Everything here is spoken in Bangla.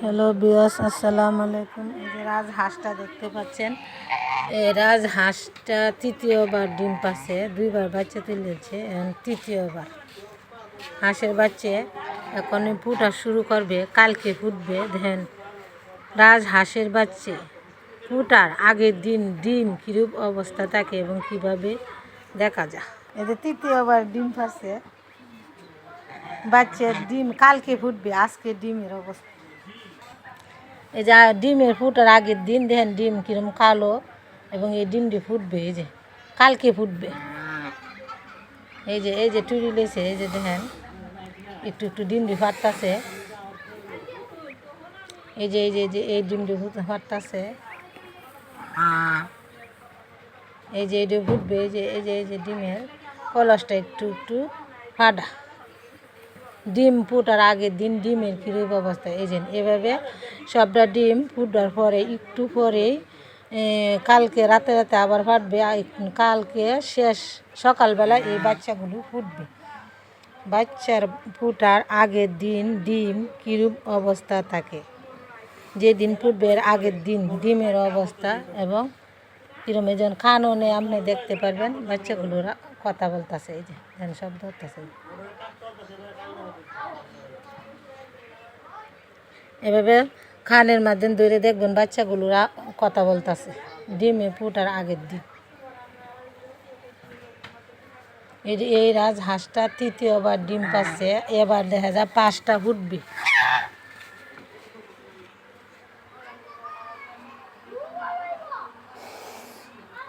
হ্যালো বিয়াস আসসালামু আলাইকুম। এই যে রাজ হাঁসটা দেখতে পাচ্ছেন। এই রাজ হাঁসটা তৃতীয়বার ডিম পাচ্ছে, দুইবার বাচ্চা তুলেছে তৃতীয়বার। হাঁসের বাচ্চা এখন ফুটা শুরু করবে, কালকে ফুটবে ধ্যান রাজ হাঁসের বাচ্চা ফুটার আগের দিন ডিম কিরূপ অবস্থা থাকে এবং কীভাবে দেখা যায় এদের তৃতীয়বার ডিম পাচ্ছে। বাচ্চার ডিম কালকে ফুটবে, আজকে ডিমের অবস্থা। এই যে ডিমের ফুটার আগের দিন দেখেন ডিম কিরম কালো এবং এই ডিমটি ফুটবে, এই যে কালকে ফুটবে। এই যে এই যে টুরি লেছে, এই যে দেখেন, একটু একটু ডিমটি ফাটতাছে। এই যে এই যে এই যে, এই ডিমটি ফাটতাছে। এই যে এটা ফুটবে, এই যে এই যে এই যে ডিমের কলসটা একটু একটু ফাটা। ডিম ফুটার আগের দিন ডিমের কীরূপ অবস্থা এই যে, এভাবে সবটা ডিম ফুটার পরে একটু পরেই কালকে রাতে রাতে আবার ফাটবে কালকে শেষ সকালবেলা এই বাচ্চাগুলো ফুটবে। বাচ্চার ফুটার আগের দিন ডিম কীরূপ অবস্থা থাকে? যেদিন ফুটবে এর আগের দিন ডিমের অবস্থা এবং কীরকম এই যেন কাননে আপনি দেখতে পারবেন, বাচ্চাগুলোরা কথা বলতেছে, এই যে শব্দ হতেছে এভাবে খানের মাধ্যমে ধরে দেখবেন বাচ্চাগুলোরা কথা বলতেছে। ডিমে ফুটার আগের দিন। এই রাজ হাঁসটা তৃতীয়বার ডিম পাচ্ছে, এবার দেখা যায় পাঁচটা ফুটবে।